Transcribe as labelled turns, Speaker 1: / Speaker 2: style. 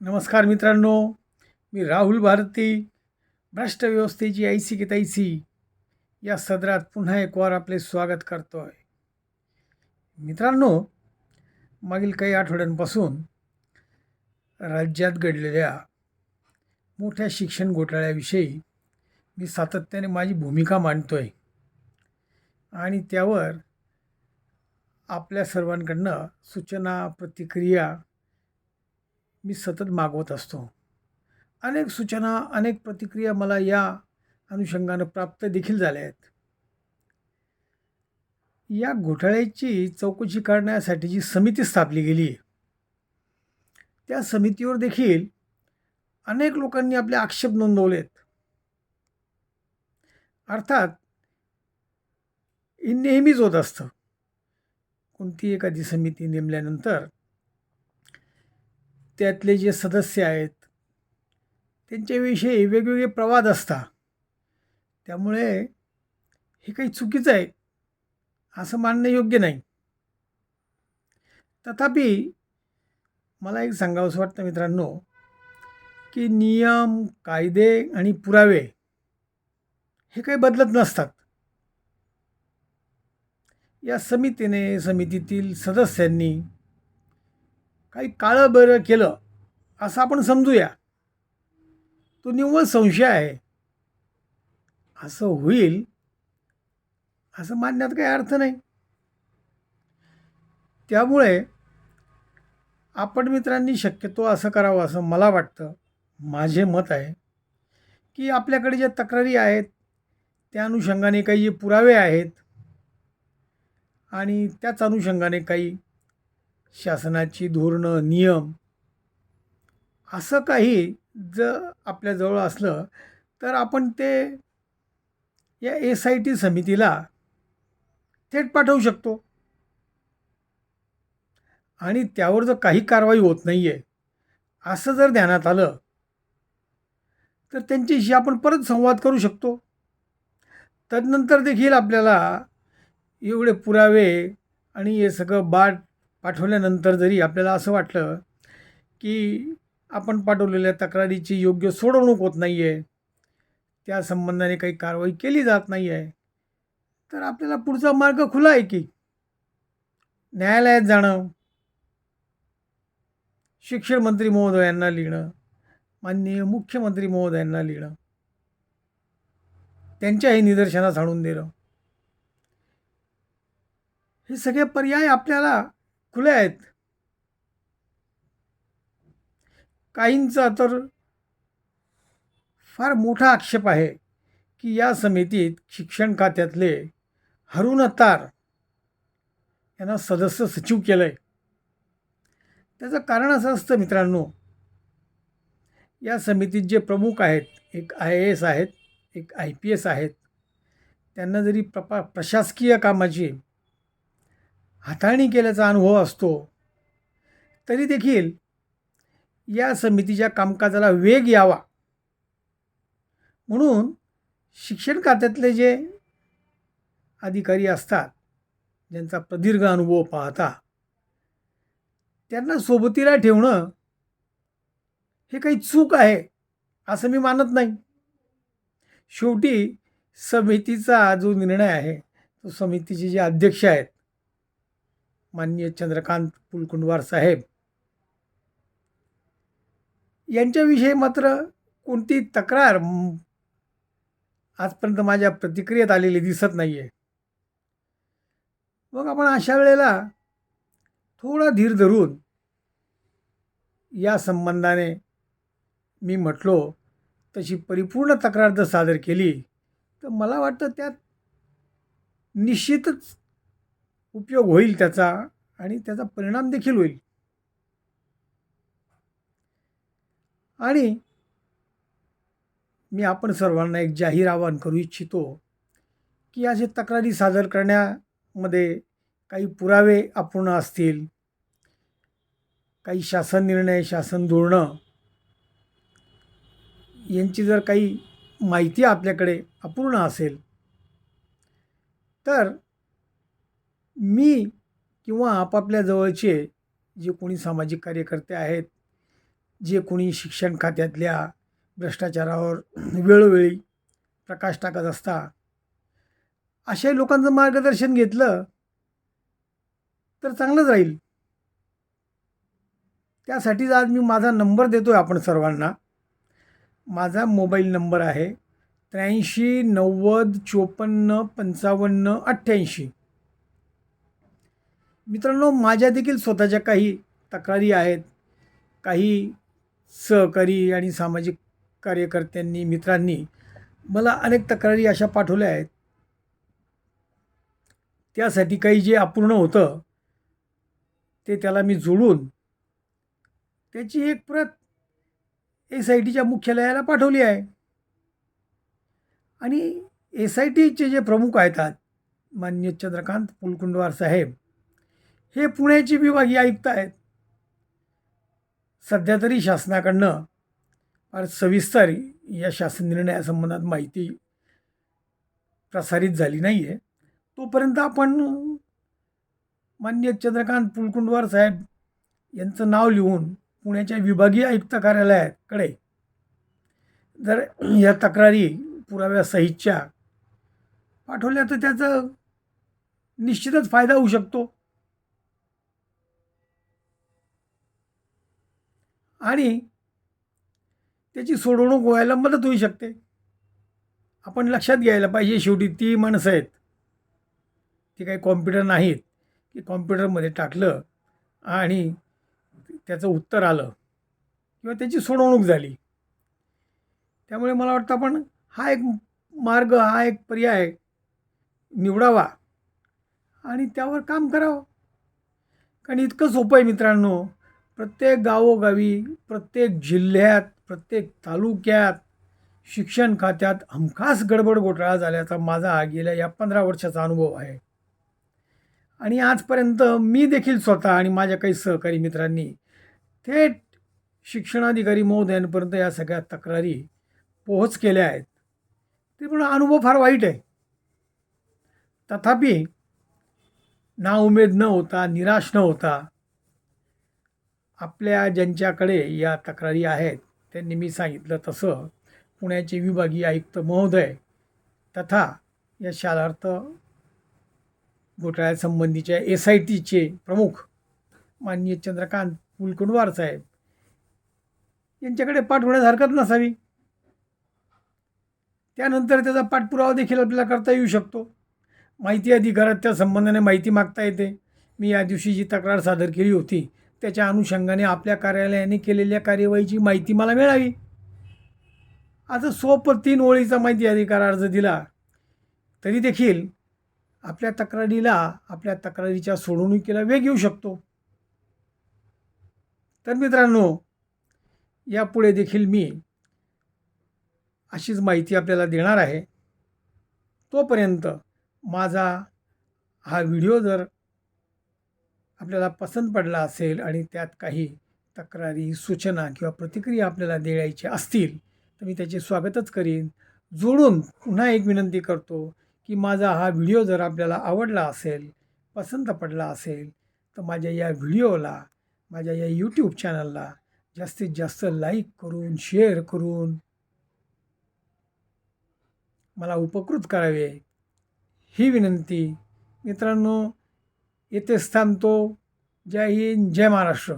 Speaker 1: नमस्कार मित्रांनो मी राहुल भारती भ्रष्ट व्यवस्थेची ऐसी की तैसी या सदरात पुन्हा एक वार आपले स्वागत करतो आहे मित्रांनो मागील काही आठवड्यांपासून राज्यात घडलेल्या मोठ्या शिक्षण घोटाळ्याविषयी मी सातत्याने माझी भूमिका मांडतो आहे आणि त्यावर आपल्या सर्वांकडनं सूचना प्रतिक्रिया मी सतत मागवत असतो. अनेक सूचना अनेक प्रतिक्रिया मला या अनुषंगानं प्राप्त देखील झाल्या आहेत. या घोटाळ्याची चौकशी करण्यासाठी जी समिती स्थापली गेली. आहे त्या समितीवर देखील अनेक लोकांनी आपले आक्षेप नोंदवलेत. अर्थात हे नेहमीच होत असतं. कोणती एखादी समिती नेमल्यानंतर त्यातले जे सदस्य आहेत त्यांच्याविषयी वेगवेगळे प्रवाद असतात. त्यामुळे हे काही चुकीचं आहे असं मानणं योग्य नाही. तथापि मला एक सांगावंसं वाटतं मित्रांनो की नियम कायदे आणि पुरावे हे काही बदलत नसतात. या समितीने समितीतील सदस्यांनी काही काळं बरं केलं असं आपण समजूया. तो निव्वळ संशय आहे. असं होईल असं मानण्यात काही अर्थ नाही. त्यामुळे आपण मित्रांनी शक्यतो असं करावं असं मला वाटतं. माझे मत आहे की आपल्याकडे ज्या तक्रारी आहेत त्या अनुषंगाने काही जे पुरावे आहेत आणि त्याच अनुषंगाने काही शासनाची धोरणं नियम असं काही जर आपल्याजवळ असलं तर आपण ते या एस आय टी समितीला थेट पाठवू शकतो. आणि त्यावर जर काही कारवाई होत नाही आहे असं जर ध्यानात आलं तर त्यांच्याशी आपण परत संवाद करू शकतो. तदनंतर देखील आपल्याला एवढे पुरावे आणि हे सगळं बाट पाठवल्यानंतर जरी आपल्याला असं वाटलं की आपण पाठवलेल्या तक्रारीची योग्य सोडवणूक होत नाही आहे त्या संबंधाने काही कारवाई केली जात नाही आहे तर आपल्याला पुढचा मार्ग खुला आहे की? न्यायालयात जाणं शिक्षण मंत्री महोदयांना लिहिणं माननीय मुख्यमंत्री महोदयांना लिहिणं त्यांच्याही निदर्शनास आणून देणं. हे सगळे पर्याय आपल्याला खुले आहेत. काहींचा तर फार मोठा आक्षेप आहे की या समितीत शिक्षण खात्यातले हरुण तार यांना सदस्य सचिव केलं आहे त्याचं कारण असं असतं मित्रांनो या समितीत जे प्रमुख आहेत एक आय ए एस आहेत एक आय पी एस आहेत त्यांना जरी प्रपा प्रशासकीय कामाची हाताळणी केल्याचा अनुभव असतो. तरी देखील या समितीच्या कामकाजाला वेग यावा. म्हणून शिक्षण खात्यातले जे अधिकारी असतात ज्यांचा प्रदीर्घ अनुभव पाहता त्यांना सोबतीला ठेवणं हे काही चूक आहे असं मी मानत नाही. शेवटी समितीचा जो निर्णय आहे तो समितीचे जे अध्यक्ष आहेत माननीय चंद्रकांत पुलकुंडवार साहेब. यांच्याविषयी मात्र कोणती तक्रार आजपर्यंत माझ्या प्रतिक्रियेत आलेली दिसत नाही आहे मग आपण अशा वेळेला थोडा धीर धरून या संबंधाने मी म्हटलो तशी परिपूर्ण तक्रार जर सादर केली तर मला वाटतं त्यात निश्चितच उपयोग होईल त्याचा आणि त्याचा परिणाम देखील होईल. आणि मी आपण सर्वांना एक जाहीर आवाहन करू इच्छितो की असे तक्रारी सादर करण्यामध्ये काही पुरावे अपूर्ण असतील काही शासन निर्णय शासन धोरणं यांची जर काही माहिती आपल्याकडे अपूर्ण असेल तर मी किंवा आपापल्या जवळचे जे कोणी सामाजिक कार्यकर्ते आहेत जे कोणी शिक्षण खात्यातल्या भ्रष्टाचारावर वेळोवेळी प्रकाश टाकत असता अशाही लोकांचं मार्गदर्शन घेतलं तर चांगलंच राहील. त्यासाठीच आज मी माझा नंबर देतो आहे आपण सर्वांना. माझा मोबाईल नंबर आहे त्र्याऐंशी नव्वद चोपन्न पंचावन्न अठ्ठ्याऐंशी. मित्रांनो माझ्या देखील स्वतःच्या काही तक्रारी आहेत. काही सहकारी आणि सामाजिक कार्यकर्त्यांनी मित्रांनी मला अनेक तक्रारी अशा पाठवल्या आहेत. त्यासाठी काही जे अपूर्ण होतं ते त्याला मी जोडून त्याची एक प्रत एस आय टीच्या मुख्यालयाला पाठवली आहे. आणि एस आय टीचे जे प्रमुख आहेत मान्य चंद्रकांत पुलकुंडवार साहेब हे पुण्याचे विभागीय आयुक्त आहेत. सध्या तरी शासनाकडनं फार सविस्तर या शासन निर्णयासंबंधात माहिती प्रसारित झाली नाही आहे तोपर्यंत आपण मान्य चंद्रकांत पुलकुंडवार साहेब यांचं नाव लिहून पुण्याच्या विभागीय आयुक्त कार्यालयाकडे जर या तक्रारी पुराव्यासहितच्या पाठवल्या तर त्याचा निश्चितच फायदा होऊ शकतो. आणि त्याची सोडवणूक व्हायला मदत होऊ शकते. आपण लक्षात घ्यायला पाहिजे शेवटी ती माणसं आहेत. ती काही कॉम्प्युटर नाहीत. की कॉम्प्युटरमध्ये टाकलं आणि त्याचं उत्तर आलं किंवा त्याची सोडवणूक झाली. त्यामुळे मला वाटतं आपण हा एक मार्ग हा एक पर्याय निवडावा आणि त्यावर काम करावं. कारण इतकं सोपं आहे मित्रांनो. प्रत्येक गावोगावी प्रत्येक जिल्ह्यात प्रत्येक तालुक्यात शिक्षण खात्यात हमखास गडबड घोटाळा झाल्याचा माझा हा गेल्या या पंधरा वर्षाचा अनुभव आहे. आणि आजपर्यंत मी देखील स्वतः आणि माझ्या काही सहकारी मित्रांनी थेट शिक्षणाधिकारी महोदयांपर्यंत या सगळ्या तक्रारी पोहोच केल्या आहेत. ते पण अनुभव फार वाईट आहे. तथापि ना उमेद न होता निराश न होता आपल्या ज्यांच्याकडे या तक्रारी आहेत त्यांनी मी सांगितलं तसं. पुण्याचे विभागीय आयुक्त महोदय तथा या शालार्थ घोटाळ्यासंबंधीच्या एस आय टीचे प्रमुख माननीय चंद्रकांत कुलकुंडवार साहेब यांच्याकडे पाठवण्यास हरकत नसावी. त्यानंतर त्याचा पाठपुरावा देखील आपल्याला करता येऊ शकतो. माहिती अधिकारात त्या संबंधाने माहिती मागता येते. मी या दिवशी जी तक्रार सादर केली होती त्याच्या अनुषंगाने आपल्या कार्यालयाने केलेल्या कार्यवाहीची माहिती मला मिळावी. आता सोपं तीन ओळीचा माहिती अधिकार अर्ज दिला तरी देखील आपल्या तक्रारीला आपल्या तक्रारीच्या सोडवणुकीला वेग येऊ शकतो. तर मित्रांनो यापुढे देखील मी अशीच माहिती आपल्याला देणार आहे. तोपर्यंत माझा हा व्हिडिओ जर आपल्याला पसंत पडला असेल आणि त्यात काही तक्रारी सूचना किंवा प्रतिक्रिया आपल्याला द्यायच्या असतील तर मी त्याचे स्वागतच करीन. जोडून पुन्हा एक विनंती करतो की माझा हा व्हिडिओ जर आपल्याला आवडला असेल पसंत पडला असेल तर माझ्या या व्हिडिओला माझ्या या यूट्यूब चॅनलला जास्तीत जास्त लाईक करून शेअर करून मला उपकृत करावे. ही विनंती मित्रांनो येथेच थांबतो जय हिंद जय महाराष्ट्र.